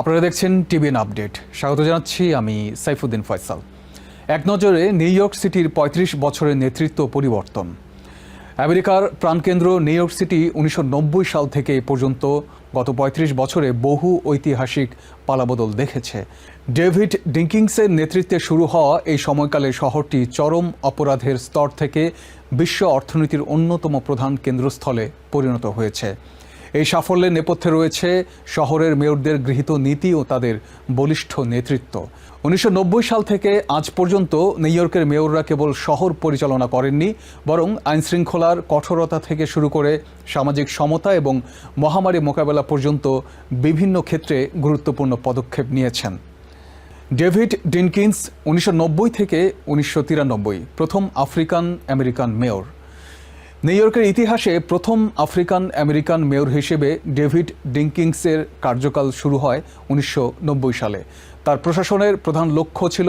আপনারা দেখছেন TVN update. স্বাগত জানাচ্ছি আমি সাইফুদ্দিন ফয়সাল। এক নজরে নিউ ইয়র্ক সিটির ৩৫ বছরের নেতৃত্ব পরিবর্তন। আমেরিকার প্রাণকেন্দ্র নিউ ইয়র্ক সিটি উনিশশো নব্বই সাল থেকে পর্যন্ত গত ৩৫ বছরে বহু ঐতিহাসিক পালাবদল দেখেছে। ডেভিড ডিঙ্কিংসের নেতৃত্বে শুরু হওয়া এই সময়কালে শহরটি চরম অপরাধের স্তর থেকে বিশ্ব অর্থনীতির অন্যতম প্রধান কেন্দ্রস্থলে পরিণত হয়েছে। এই সাফল্যের নেপথ্যে রয়েছে শহরের মেয়রদের গৃহীত নীতি ও তাদের বলিষ্ঠ নেতৃত্ব। উনিশশো নব্বই সাল থেকে আজ পর্যন্ত নিউ ইয়র্কের মেয়ররা কেবল শহর পরিচালনা করেননি, বরং আইনশৃঙ্খলার কঠোরতা থেকে শুরু করে সামাজিক সমতা এবং মহামারী মোকাবেলা পর্যন্ত বিভিন্ন ক্ষেত্রে গুরুত্বপূর্ণ পদক্ষেপ নিয়েছেন। ডেভিড ডিনকিন্স উনিশশো নব্বই থেকে উনিশশো তিরানব্বই, প্রথম আফ্রিকান আমেরিকান মেয়র। নিউ ইয়র্কের ইতিহাসে প্রথম আফ্রিকান আমেরিকান মেয়র হিসেবে ডেভিড ডিঙ্কিংসের কার্যকাল শুরু হয় উনিশশো নব্বই সালে। তার প্রশাসনের প্রধান লক্ষ্য ছিল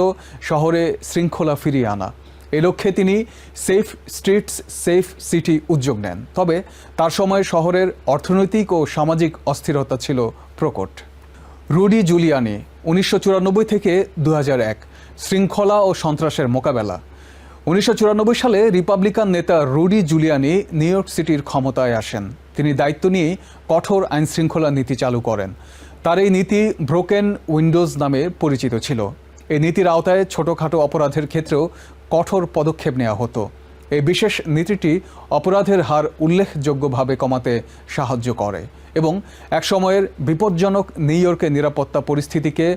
শহরে শৃঙ্খলা ফিরিয়ে আনা। এ লক্ষ্যে তিনি সেফ স্ট্রিটস, সেফ সিটি উদ্যোগ নেন। তবে তার সময় শহরের অর্থনৈতিক ও সামাজিক অস্থিরতা ছিল প্রকট। রুডি জুলিয়ানি, উনিশশো চুরানব্বই থেকে দু হাজার এক, শৃঙ্খলা ও সন্ত্রাসের মোকাবেলা। উনিশশো চুরানব্বই সালে রিপাবলিকান নেতা রুডি জুলিয়ানি নিউ ইয়র্ক সিটির ক্ষমতায় আসেন। তিনি দায়িত্ব নিয়ে কঠোর আইনশৃঙ্খলা নীতি চালু করেন। তার এই নীতি ব্রোকেন উইন্ডোজ নামে পরিচিত ছিল। এই নীতির আওতায় ছোটোখাটো অপরাধের ক্ষেত্রেও কঠোর পদক্ষেপ নেওয়া হতো। এই বিশেষ নীতিটি অপরাধের হার উল্লেখযোগ্যভাবে কমাতে সাহায্য করে এবং এক সময়ের বিপজ্জনক নিউ ইয়র্কের নিরাপত্তা পরিস্থিতিকে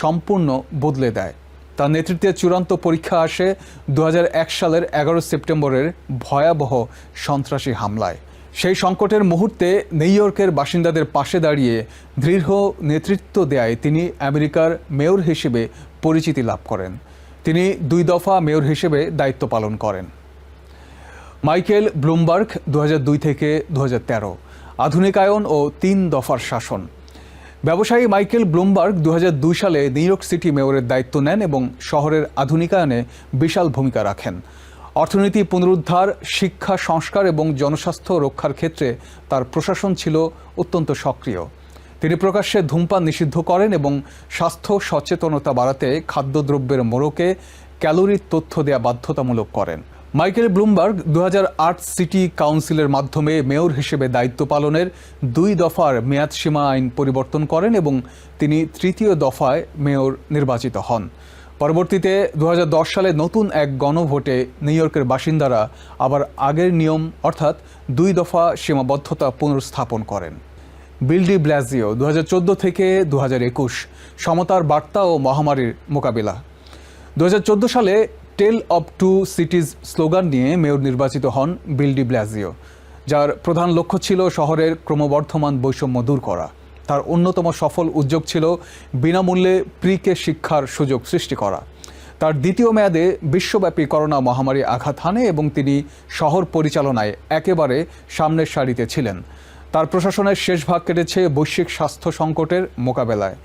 সম্পূর্ণ বদলে দেয়। তার নেতৃত্বে চূড়ান্ত পরীক্ষা আসে দু হাজার এক সালের এগারো সেপ্টেম্বরের ভয়াবহ সন্ত্রাসী হামলায়। সেই সংকটের মুহূর্তে নিউ ইয়র্কের বাসিন্দাদের পাশে দাঁড়িয়ে দৃঢ় নেতৃত্ব দেয় তিনি আমেরিকার মেয়র হিসেবে পরিচিতি লাভ করেন। তিনি দুই দফা মেয়র হিসেবে দায়িত্ব পালন করেন। মাইকেল ব্লুমবার্গ দু হাজার দুই থেকে দু হাজার তেরো। আধুনিকায়ন ও তিন দফার শাসন। ব্যবসায়ী মাইকেল ব্লুমবার্গ দু হাজার দুই সালে নিউ ইয়র্ক সিটি মেয়রের দায়িত্ব নেন এবং শহরের আধুনিকায়নে বিশাল ভূমিকা রাখেন। অর্থনীতি পুনরুদ্ধার, শিক্ষা, সংস্কার এবং জনস্বাস্থ্য রক্ষার ক্ষেত্রে তার প্রশাসন ছিল অত্যন্ত সক্রিয়। তিনি প্রকাশ্যে ধূমপান নিষিদ্ধ করেন এবং স্বাস্থ্য সচেতনতা বাড়াতে খাদ্যদ্রব্যের মোড়কে ক্যালোরির তথ্য দেয়া বাধ্যতামূলক করেন। মাইকেল ব্লুমবার্গ দু হাজার আট সিটি কাউন্সিলের মাধ্যমে মেয়র হিসেবে দায়িত্ব পালনের দুই দফার মেয়াদসীমা আইন পরিবর্তন করেন এবং তিনি তৃতীয় দফায় মেয়র নির্বাচিত হন। পরবর্তীতে দু হাজার দশ সালে নতুন এক গণভোটে নিউ ইয়র্কের বাসিন্দারা আবার আগের নিয়ম, অর্থাৎ দুই দফা সীমাবদ্ধতা পুনর্স্থাপন করেন। বিলডি ব্লাজিও দু হাজার চোদ্দ থেকে দু হাজার একুশ সমতার বার্তা ও মহামারীর মোকাবিলা। দু হাজার চোদ্দ সালে tale of two cities slogan নিয়ে মেয়র নির্বাচিত হন বিলডি ব্লাজিও যার প্রধান লক্ষ্য ছিল শহরের ক্রমবর্ধমান বৈষম্য দূর করা। তার অন্যতম সফল উদ্যোগ ছিল বিনামূল্যে প্রিকে শিক্ষার সুযোগ সৃষ্টি করা। তার দ্বিতীয় মেয়াদে বিশ্বব্যাপী করোনা মহামারী আঘাত হানে এবং তিনি শহর পরিচালনায় একেবারে সামনের সারিতে ছিলেন। তার প্রশাসনের শেষ ভাগ কেটেছে বৈশ্বিক স্বাস্থ্য সংকটের মোকাবেলায়।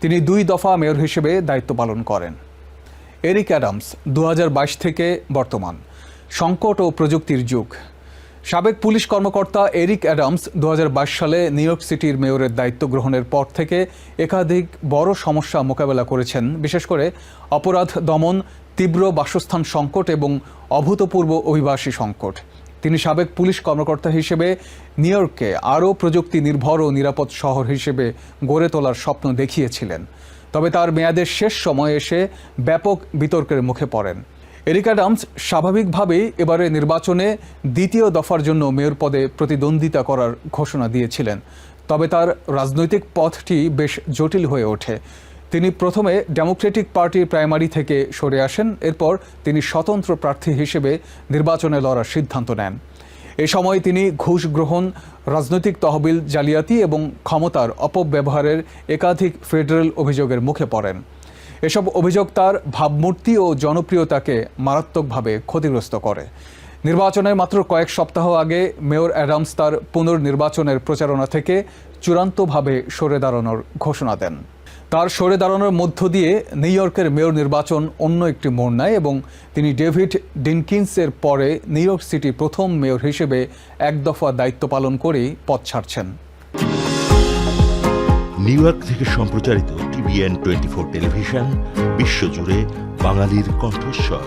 তিনি দুই দফা মেয়র হিসেবে দায়িত্ব পালন করেন। এরিক অ্যাডামস দু হাজার বাইশ থেকে বর্তমান। সংকট ও প্রযুক্তির যুগ। সাবেক পুলিশ কর্মকর্তা এরিক অ্যাডামস দু হাজার বাইশ সালে নিউ ইয়র্ক সিটির মেয়রের দায়িত্ব গ্রহণের পর থেকে একাধিক বড় সমস্যা মোকাবেলা করেছেন। বিশেষ করে অপরাধ, দমন, তীব্র বাসস্থান সংকট এবং অভূতপূর্ব অভিবাসী সংকট। তিনি সাবেক পুলিশ কর্মকর্তা হিসেবে নিউ ইয়র্ককে আরও প্রযুক্তি নির্ভর ও নিরাপদ শহর হিসেবে গড়ে তোলার স্বপ্ন দেখিয়েছিলেন। তবে তার মেয়াদের শেষ সময়ে এসে ব্যাপক বিতর্কের মুখে পড়েন। এরিক অ্যাডামস স্বাভাবিকভাবেই এবারে নির্বাচনে দ্বিতীয় দফার জন্য মেয়র পদে প্রতিদ্বন্দ্বিতা করার ঘোষণা দিয়েছিলেন। তবে তার রাজনৈতিক পথটি বেশ জটিল হয়ে ওঠে। তিনি প্রথমে ডেমোক্রেটিক পার্টির প্রাইমারি থেকে সরে আসেন। এরপর তিনি স্বতন্ত্র প্রার্থী হিসেবে নির্বাচনে লড়ার সিদ্ধান্ত নেন। এ সময় তিনি ঘুষ গ্রহণ, রাজনৈতিক তহবিল জালিয়াতি এবং ক্ষমতার অপব্যবহারের একাধিক ফেডারেল অভিযোগের মুখে পড়েন। এসব অভিযোগ তার ভাবমূর্তি ও জনপ্রিয়তাকে মারাত্মকভাবে ক্ষতিগ্রস্ত করে। নির্বাচনের মাত্র কয়েক সপ্তাহ আগে মেয়র অ্যাডামস তার পুনর্নির্বাচনের প্রচারণা থেকে চূড়ান্তভাবে সরে দাঁড়ানোর ঘোষণা দেন। তার সরে দাঁড়ানোর মধ্য দিয়ে নিউ ইয়র্কের মেয়র নির্বাচন অন্য একটি মোড় নেয় এবং তিনি ডেভিড ডিনকিন্সের পরে নিউ ইয়র্ক সিটি প্রথম মেয়র হিসেবে এক দফা দায়িত্ব পালন করেই পথ ছাড়ছেন। নিউ ইয়র্ক থেকে সম্প্রচারিত টিভিএন টোয়েন্টি ফোর টেলিভিশন, বিশ্বজুড়ে বাঙালির কণ্ঠস্বর।